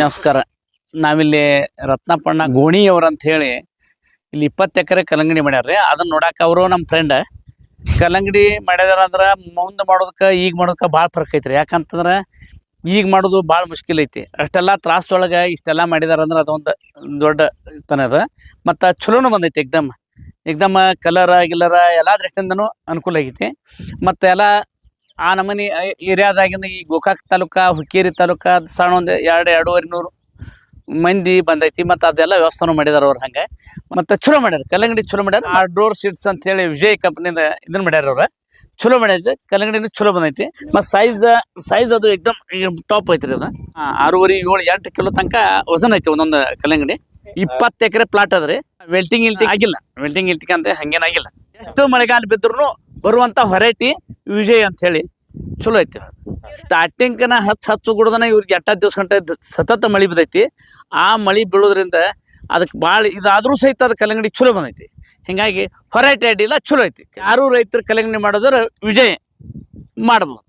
ನಮಸ್ಕಾರ. ನಾವಿಲ್ಲಿ ರತ್ನಪಣ್ಣ ಗೋಣಿಯವ್ರ ಅಂತ ಹೇಳಿ ಇಲ್ಲಿ ಇಪ್ಪತ್ತು ಎಕರೆ ಕಲ್ಲಂಗಡಿ ಮಾಡ್ಯಾರ್ರಿ. ಅದನ್ನ ನೋಡಾಕ ಅವರು ನಮ್ಮ ಫ್ರೆಂಡ್ ಕಲ್ಲಂಗಡಿ ಮಾಡ್ಯಾರ ಅಂದ್ರೆ ಮುಂದೆ ಮಾಡೋದಕ್ಕೆ ಈಗ ಮಾಡೋದಕ್ಕೆ ಭಾಳ ಫರ್ಕ್ ಐತ್ರಿ. ಯಾಕಂತಂದ್ರೆ ಈಗ ಮಾಡೋದು ಭಾಳ ಮುಷ್ಕಿಲ್ ಐತಿ. ಅಷ್ಟೆಲ್ಲ ತ್ರಾಸದೊಳಗೆ ಇಷ್ಟೆಲ್ಲ ಮಾಡಿದಾರಂದ್ರೆ ಅದೊಂದು ದೊಡ್ಡ ತನ ಅದ. ಮತ್ತು ಚಲೋನು ಬಂದೈತಿ ಎಕ್ದಮ್. ಎಕ್ದಮ್ ಕಲರ್ ಗಿಲ್ಲರ ಎಲ್ಲ ದೃಷ್ಟಿಯಿಂದನೂ ಅನುಕೂಲ ಆಗೈತಿ. ಮತ್ತು ಎಲ್ಲ ಆ ನಮೂನಿ ಏರಿಯಾದಾಗಿಂದ ಈ ಗೋಕಾಕ್ ತಾಲೂಕ, ಹುಕ್ಕೇರಿ ತಾಲೂಕ, ಸಣ್ಣ ಒಂದು ಎರಡು, ಎರಡೂವರೆ ನೂರು ಮಂದಿ ಬಂದೈತಿ. ಮತ್ತು ಅದೆಲ್ಲ ವ್ಯವಸ್ಥೆನೂ ಮಾಡಿದಾರ ಅವ್ರು ಹಂಗೆ. ಮತ್ತು ಚಲೋ ಮಾಡ್ಯಾರ, ಕಲ್ಲಂಗಡಿ ಚಲೋ ಮಾಡ್ಯಾರ. ಆ ಡೋರ್ ಸೀಟ್ಸ್ ಅಂತ ಹೇಳಿ ವಿಜಯ್ ಕಂಪ್ನಿಯಿಂದ ಇದನ್ನ ಮಾಡ್ಯಾರ ಅವ್ರು. ಚಲೋ ಮಾಡೈತಿ ಕಲ್ಲಂಗಡಿನೂ ಚಲೋ ಬಂದೈತಿ. ಮತ್ತು ಸೈಜ್ ಸೈಜ್ ಅದು ಎಕ್ದಮ್ ಟಾಪ್ ಐತ್ರಿ ಅದು. ಆರೂವರೆ, ಏಳು, ಎಂಟು ಕಿಲೋ ತನಕ ವಜನ್ ಐತಿ ಒಂದೊಂದು ಕಲ್ಲಂಗಡಿ. ಇಪ್ಪತ್ತು ಎಕರೆ ಪ್ಲಾಟ್ ಅದ್ರಿ ವೆಲ್ಟಿಂಗ್ ಇಲ್ಟಿಂಗ್ ಆಗಿಲ್ಲ. ವೆಲ್ಟಿಂಗ್ ಇಲ್ಟಿಂಗ್ ಅಂತ ಹಂಗೇನಾಗಿಲ್ಲ ಎಷ್ಟು ಮಳೆಗಾಲ ಬಿದ್ರೂ ಬರುವಂಥ ವೆರೈಟಿ ವಿಜಯ್ ಅಂತ ಹೇಳಿ ಚಲೋ ಐತಿ. ಸ್ಟಾರ್ಟಿಂಗ್ನ ಹಚ್ಚ ಹಚ್ಚು ಗುಡ್ದನ ಇವ್ರಿಗೆ ಎಟ್ಟ ದಿವಸ ಗಂಟೆ ಸತತ ಮಳಿ ಬಿದ್ದೈತಿ. ಆ ಮಳಿ ಬೀಳೋದ್ರಿಂದ ಅದಕ್ಕೆ ಭಾಳ ಇದಾದರೂ ಸಹಿತ ಅದು ಕಲ್ಲಂಗಡಿ ಚಲೋ ಬಂದೈತಿ. ಹಿಂಗಾಗಿ ಹೊರಟೆ ಅಡ್ಡಿಲ್ಲ, ಚಲೋ ಐತಿ. ಯಾರು ರೈತರು ಕಲ್ಲಂಗಡಿ ಮಾಡಿದ್ರೆ ವಿಜಯ್ ಮಾಡ್ಬೋದು.